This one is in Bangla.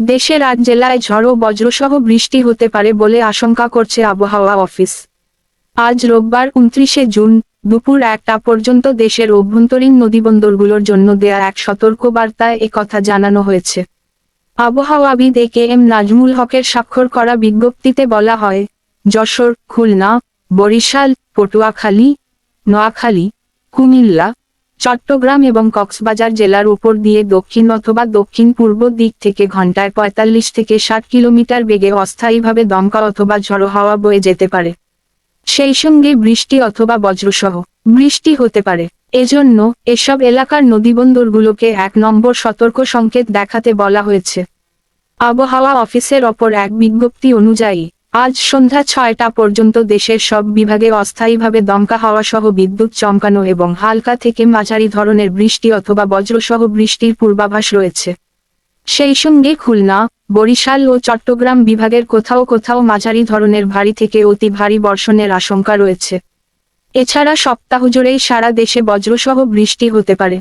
দেশের আট জেলায় ঝড় বজ্রসহ বৃষ্টি হতে পারে বলে আশঙ্কা করছে আবহাওয়া অফিস। আজ রোববার উনত্রিশে জুন, দুপুর একটা পর্যন্ত দেশের অভ্যন্তরীণ নদীবন্দরগুলোর জন্য দেয়া এক সতর্কবার্তায় একথা জানানো হয়েছে। আবহাওয়াবিদ এ কে এম নাজমুল হকের স্বাক্ষর করা বিজ্ঞপ্তিতে বলা হয়, যশোর, খুলনা, বরিশাল, পটুয়াখালী, নোয়াখালী, কুমিল্লা চট্টগ্রাম এবং কক্সবাজার জেলার উপর দিয়ে দক্ষিণ অথবা দক্ষিণ পূর্ব দিক থেকে ঘন্টায় পঁয়তাল্লিশ থেকে ষাট কিলোমিটার বেগে অস্থায়ীভাবে দমকা অথবা ঝড়ো হাওয়া বয়ে যেতে পারে। সেই সঙ্গে বৃষ্টি অথবা বজ্রসহ বৃষ্টি হতে পারে। এজন্য এসব এলাকার নদীবন্দরগুলোকে এক নম্বর সতর্ক সংকেত দেখাতে বলা হয়েছে। আবহাওয়া অফিসের অপর এক বিজ্ঞপ্তি অনুযায়ী আজ সন্ধ্যা ছয়টা পর্যন্ত দেশের সব বিভাগে অস্থায়ীভাবে দমকা হাওয়া সহ বিদ্যুৎ চমকানো এবং হালকা থেকে মাঝারি ধরনের বৃষ্টি অথবা বজ্রসহ বৃষ্টির পূর্বাভাস রয়েছে। সেই সঙ্গে খুলনা, বরিশাল ও চট্টগ্রাম বিভাগের কোথাও কোথাও মাঝারি ধরনের ভারী থেকে অতি ভারী বর্ষণের আশঙ্কা রয়েছে। এছাড়া সপ্তাহ জুড়েই সারা দেশে বজ্রসহ বৃষ্টি হতে পারে।